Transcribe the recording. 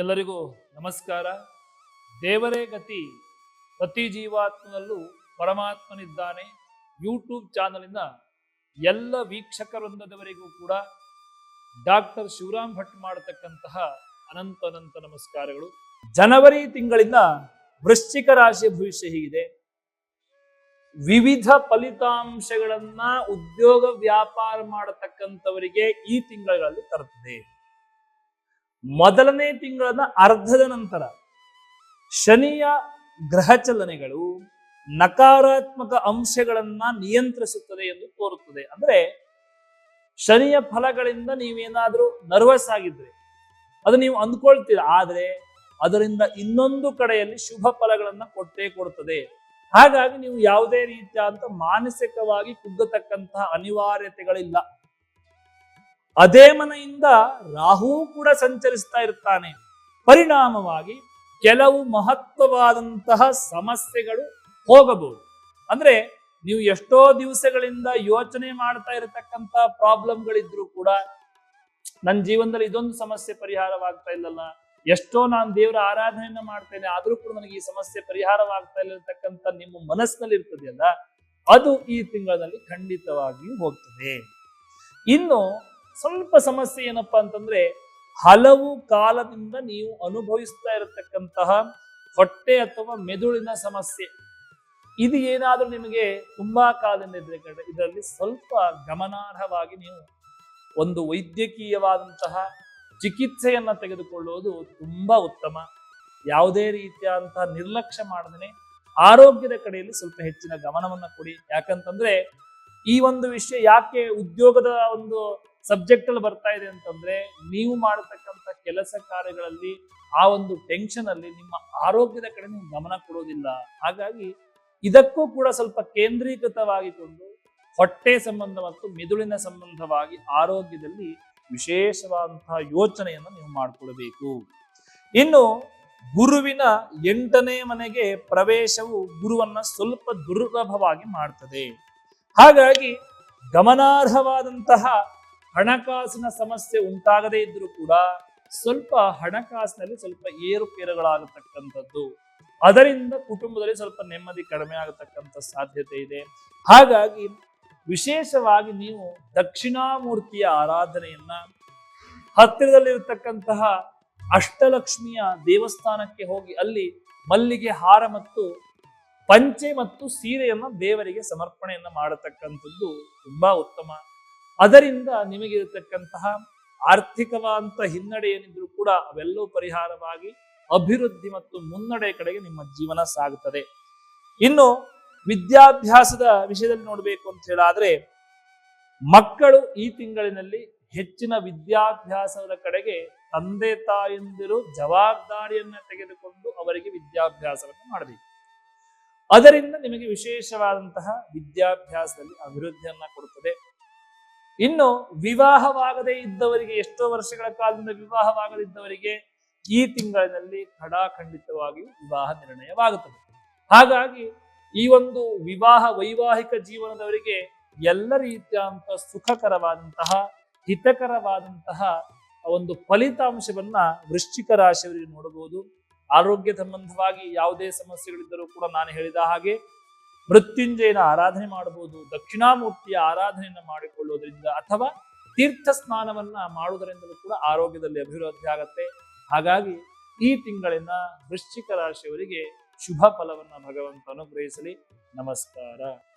ಎಲ್ಲರಿಗೂ ನಮಸ್ಕಾರ. ದೇವರೇ ಗತಿ, ಪ್ರತಿ ಜೀವಾತ್ಮನಲ್ಲೂ ಪರಮಾತ್ಮನಿದ್ದಾನೆ. ಯೂಟ್ಯೂಬ್ ಚಾನಲಿನ ಎಲ್ಲ ವೀಕ್ಷಕ ವೃಂದದವರಿಗೂ ಕೂಡ ಡಾಕ್ಟರ್ ಶಿವರಾಮ್ ಭಟ್ ಮಾಡತಕ್ಕಂತಹ ಅನಂತ ಅನಂತ ನಮಸ್ಕಾರಗಳು. ಜನವರಿ ತಿಂಗಳಿನ ವೃಶ್ಚಿಕ ರಾಶಿ ಭವಿಷ್ಯ ಹೀಗಿದೆ ವಿವಿಧ ಫಲಿತಾಂಶಗಳನ್ನ ಉದ್ಯೋಗ ವ್ಯಾಪಾರ ಮಾಡತಕ್ಕಂಥವರಿಗೆ ಈ ತಿಂಗಳಲ್ಲಿ ತರುತ್ತದೆ ಮೊದಲನೇ ತಿಂಗಳನ್ನ ಅರ್ಧದ ನಂತರ ಶನಿಯ ಗ್ರಹ ಚಲನೆಗಳು ನಕಾರಾತ್ಮಕ ಅಂಶಗಳನ್ನ ನಿಯಂತ್ರಿಸುತ್ತದೆ ಎಂದು ತೋರುತ್ತದೆ. ಅಂದ್ರೆ ಶನಿಯ ಫಲಗಳಿಂದ ನೀವೇನಾದ್ರೂ ನರ್ವಸ್ ಆಗಿದ್ರೆ, ಅದು ನೀವು ಅಂದ್ಕೊಳ್ತೀರ, ಆದ್ರೆ ಅದರಿಂದ ಇನ್ನೊಂದು ಕಡೆಯಲ್ಲಿ ಶುಭ ಫಲಗಳನ್ನ ಕೊಟ್ಟೇ ಕೊಡುತ್ತದೆ ಹಾಗಾಗಿ ನೀವು ಯಾವುದೇ ರೀತಿಯಾದಂಥ ಮಾನಸಿಕವಾಗಿ ಕುಗ್ಗತಕ್ಕಂತಹ ಅನಿವಾರ್ಯತೆಗಳಿಲ್ಲ. ಅದೇ ಮನೆಯಿಂದ ರಾಹು ಕೂಡ ಸಂಚರಿಸ್ತಾ ಇರ್ತಾನೆ. ಪರಿಣಾಮವಾಗಿ ಕೆಲವು ಮಹತ್ವವಾದಂತಹ ಸಮಸ್ಯೆಗಳು ಹೋಗಬಹುದು. ಅಂದ್ರೆ ನೀವು ಎಷ್ಟೋ ದಿವಸಗಳಿಂದ ಯೋಚನೆ ಮಾಡ್ತಾ ಇರತಕ್ಕಂತ ಪ್ರಾಬ್ಲಮ್ಗಳಿದ್ರು ಕೂಡ ನನ್ನ ಜೀವನದಲ್ಲಿ ಇದೊಂದು ಸಮಸ್ಯೆ ಪರಿಹಾರವಾಗ್ತಾ ಇಲ್ಲಲ್ಲ. ಎಷ್ಟೋ ನಾನು ದೇವರ ಆರಾಧನೆಯನ್ನ ಮಾಡ್ತೇನೆ, ಆದ್ರೂ ಕೂಡ ನನಗೆ ಈ ಸಮಸ್ಯೆ ಪರಿಹಾರವಾಗ್ತಾ ಇಲ್ಲಿರ್ತಕ್ಕಂಥ ನಿಮ್ಮ ಮನಸ್ಸಿನಲ್ಲಿ ಇರ್ತದೆಯಲ್ಲ ಅದು ಈ ತಿಂಗಳಲ್ಲಿ ಖಂಡಿತವಾಗಿಯೂ ಹೋಗ್ತದೆ. ಇನ್ನು ಸ್ವಲ್ಪ ಸಮಸ್ಯೆ ಏನಪ್ಪ ಅಂತಂದ್ರೆ ಹಲವು ಕಾಲದಿಂದ ನೀವು ಅನುಭವಿಸ್ತಾ ಇರತಕ್ಕಂತಹ ಹೊಟ್ಟೆ ಅಥವಾ ಮೆದುಳಿನ ಸಮಸ್ಯೆ. ಇದು ಏನಾದರೂ ನಿಮಗೆ ತುಂಬಾ ಕಾಲದಿಂದ ಇದ್ರೆ ಇದರಲ್ಲಿ ಸ್ವಲ್ಪ ಗಮನಾರ್ಹವಾಗಿ ನೀವು ಒಂದು ವೈದ್ಯಕೀಯವಾದಂತಹ ಚಿಕಿತ್ಸೆಯನ್ನ ತೆಗೆದುಕೊಳ್ಳುವುದು ತುಂಬಾ ಉತ್ತಮ. ಯಾವುದೇ ರೀತಿಯಾದಂತಹ ನಿರ್ಲಕ್ಷ್ಯ ಮಾಡದೇ ಆರೋಗ್ಯದ ಕಡೆಯಲ್ಲಿ ಸ್ವಲ್ಪ ಹೆಚ್ಚಿನ ಗಮನವನ್ನ ಕೊಡಿ. ಯಾಕಂತಂದ್ರೆ ಈ ಒಂದು ವಿಷಯ ಯಾಕೆ ಉದ್ಯೋಗದ ಒಂದು ಸಬ್ಜೆಕ್ಟ್ ಅಲ್ಲಿ ಬರ್ತಾ ಇದೆ ಅಂತಂದ್ರೆ ನೀವು ಮಾಡತಕ್ಕಂತ ಕೆಲಸ ಕಾರ್ಯಗಳಲ್ಲಿ ಆ ಒಂದು ಟೆನ್ಷನ್ ಅಲ್ಲಿ ನಿಮ್ಮ ಆರೋಗ್ಯದ ಕಡೆ ನೀವು ಗಮನ ಕೊಡೋದಿಲ್ಲ. ಹಾಗಾಗಿ ಇದಕ್ಕೂ ಕೂಡ ಸ್ವಲ್ಪ ಕೇಂದ್ರೀಕೃತವಾಗಿಕೊಂಡು ಹೊಟ್ಟೆ ಸಂಬಂಧ ಮತ್ತು ಮಿದುಳಿನ ಸಂಬಂಧವಾಗಿ ಆರೋಗ್ಯದಲ್ಲಿ ವಿಶೇಷವಾದಂತಹ ಯೋಚನೆಯನ್ನು ನೀವು ಮಾಡಿಕೊಳ್ಬೇಕು ಇನ್ನು ಗುರುವಿನ ಎಂಟನೇ ಮನೆಗೆ ಪ್ರವೇಶವು ಗುರುವನ್ನ ಸ್ವಲ್ಪ ದುರ್ಲಭವಾಗಿ ಮಾಡ್ತದೆ. ಹಾಗಾಗಿ ಗಮನಾರ್ಹವಾದಂತಹ ಹಣಕಾಸಿನ ಸಮಸ್ಯೆ ಉಂಟಾಗದೇ ಇದ್ರೂ ಕೂಡ ಸ್ವಲ್ಪ ಹಣಕಾಸಿನಲ್ಲಿ ಸ್ವಲ್ಪ ಏರುಪೇರುಗಳಾಗತಕ್ಕಂಥದ್ದು. ಅದರಿಂದ ಕುಟುಂಬದಲ್ಲಿ ಸ್ವಲ್ಪ ನೆಮ್ಮದಿ ಕಡಿಮೆ ಆಗತಕ್ಕಂಥ ಸಾಧ್ಯತೆ ಇದೆ. ಹಾಗಾಗಿ ವಿಶೇಷವಾಗಿ ನೀವು ದಕ್ಷಿಣಾಮೂರ್ತಿಯ ಆರಾಧನೆಯನ್ನ ಹತ್ತಿರದಲ್ಲಿರತಕ್ಕಂತಹ ಅಷ್ಟಲಕ್ಷ್ಮಿಯ ದೇವಸ್ಥಾನಕ್ಕೆ ಹೋಗಿ ಅಲ್ಲಿ ಮಲ್ಲಿಗೆ ಹಾರ ಮತ್ತು ಪಂಚೆ ಮತ್ತು ಸೀರೆಯನ್ನು ದೇವರಿಗೆ ಸಮರ್ಪಣೆಯನ್ನ ಮಾಡತಕ್ಕಂಥದ್ದು ತುಂಬಾ ಉತ್ತಮ ಅದರಿಂದ ನಿಮಗಿರತಕ್ಕಂತಹ ಆರ್ಥಿಕವಾದಂತಹ ಹಿನ್ನಡೆ ಏನಿದ್ರು ಕೂಡ ಅವೆಲ್ಲವೂ ಪರಿಹಾರವಾಗಿ ಅಭಿವೃದ್ಧಿ ಮತ್ತು ಮುನ್ನಡೆ ಕಡೆಗೆ ನಿಮ್ಮ ಜೀವನ ಸಾಗುತ್ತದೆ. ಇನ್ನು ವಿದ್ಯಾಭ್ಯಾಸದ ವಿಷಯದಲ್ಲಿ ನೋಡಬೇಕು ಅಂತ ಹೇಳಾದ್ರೆ, ಮಕ್ಕಳು ಈ ತಿಂಗಳಿನಲ್ಲಿ ಹೆಚ್ಚಿನ ವಿದ್ಯಾಭ್ಯಾಸದ ಕಡೆಗೆ ತಂದೆ ತಾಯಂದಿರು ಜವಾಬ್ದಾರಿಯನ್ನ ತೆಗೆದುಕೊಂಡು ಅವರಿಗೆ ವಿದ್ಯಾಭ್ಯಾಸವನ್ನು ಮಾಡಬೇಕು. ಅದರಿಂದ ನಿಮಗೆ ವಿಶೇಷವಾದಂತಹ ವಿದ್ಯಾಭ್ಯಾಸದಲ್ಲಿ ಅಭಿವೃದ್ಧಿಯನ್ನ ಕೊಡುತ್ತದೆ. ಇನ್ನು ವಿವಾಹವಾಗದೇ ಇದ್ದವರಿಗೆ ಎಷ್ಟೋ ವರ್ಷಗಳ ಕಾಲದಿಂದ ವಿವಾಹವಾಗದಿದ್ದವರಿಗೆ ಈ ತಿಂಗಳಿನಲ್ಲಿ ಖಡಾಖಂಡಿತವಾಗಿಯೂ ವಿವಾಹ ನಿರ್ಣಯವಾಗುತ್ತದೆ. ಹಾಗಾಗಿ ಈ ಒಂದು ವಿವಾಹ ವೈವಾಹಿಕ ಜೀವನದವರಿಗೆ ಎಲ್ಲ ರೀತಿಯಾದಂತಹ ಸುಖಕರವಾದಂತಹ, ಹಿತಕರವಾದಂತಹ ಒಂದು ಫಲಿತಾಂಶವನ್ನ ವೃಶ್ಚಿಕ ರಾಶಿಯವರಿಗೆ ನೋಡಬಹುದು. ಆರೋಗ್ಯ ಸಂಬಂಧವಾಗಿ ಯಾವುದೇ ಸಮಸ್ಯೆಗಳಿದ್ದರೂ ಕೂಡ ನಾನು ಹೇಳಿದ ಹಾಗೆ ಮೃತ್ಯುಂಜಯನ ಆರಾಧನೆ ಮಾಡಬಹುದು, ದಕ್ಷಿಣಾಮೂರ್ತಿಯ ಆರಾಧನೆಯನ್ನು ಮಾಡಿಕೊಳ್ಳುವುದರಿಂದ ಅಥವಾ ತೀರ್ಥ ಸ್ನಾನವನ್ನ ಮಾಡುವುದರಿಂದಲೂ ಕೂಡ ಆರೋಗ್ಯದಲ್ಲಿ ಅಭಿವೃದ್ಧಿ ಆಗತ್ತೆ. ಹಾಗಾಗಿ ಈ ತಿಂಗಳಿನ ವೃಶ್ಚಿಕ ರಾಶಿಯವರಿಗೆ ಶುಭ ಫಲವನ್ನ ಭಗವಂತ ಅನುಗ್ರಹಿಸಲಿ. ನಮಸ್ಕಾರ.